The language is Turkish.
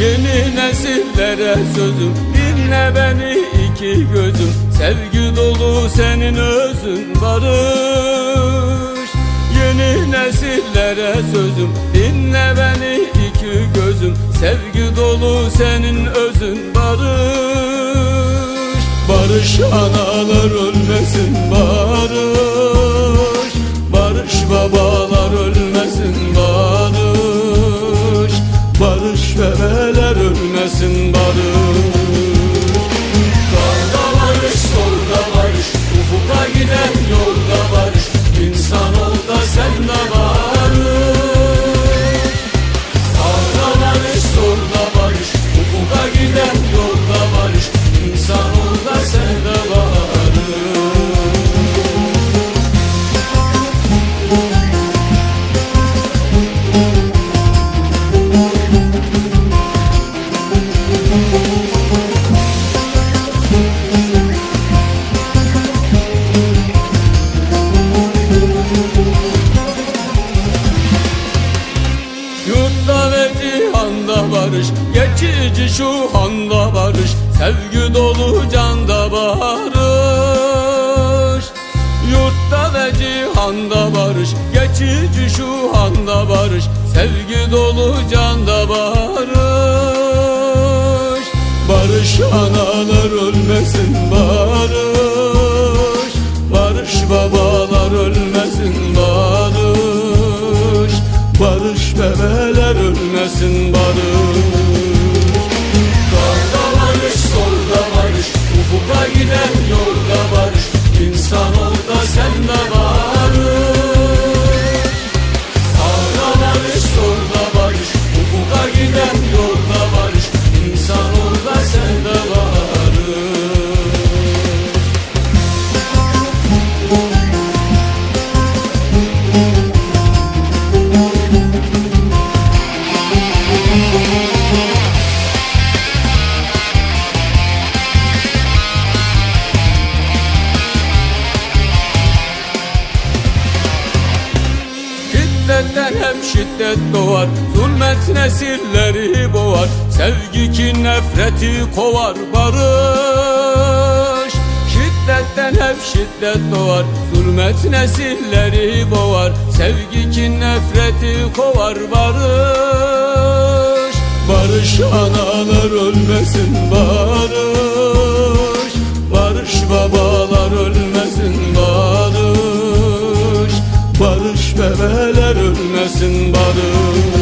Yeni nesillere sözüm Dinle beni iki gözüm. Sevgi dolu senin özün Barış. Yeni nesillere sözüm Dinle beni iki gözüm. Sevgi dolu senin özün Barış. Barış analar ölmesin barış Geçici şu handa barış Sevgi dolu canda barış. Yurtta ve cihanda barış Geçici şu handa barış Sevgi dolu canda barış. Barış analar ölmesin barış Barış babalar ölmesin barış. Barış bebeler ölmesin barış Freedom. Şiddetten hep şiddet doğar Zulmet nesilleri boğar. Sevgi ki nefreti kovar barış. Şiddetten hep şiddet doğar Zulmet nesilleri boğar. Sevgi ki nefreti kovar barış. Barış analar ölmesin barış. Barış babalar ölmesin bebeler ölmesin barış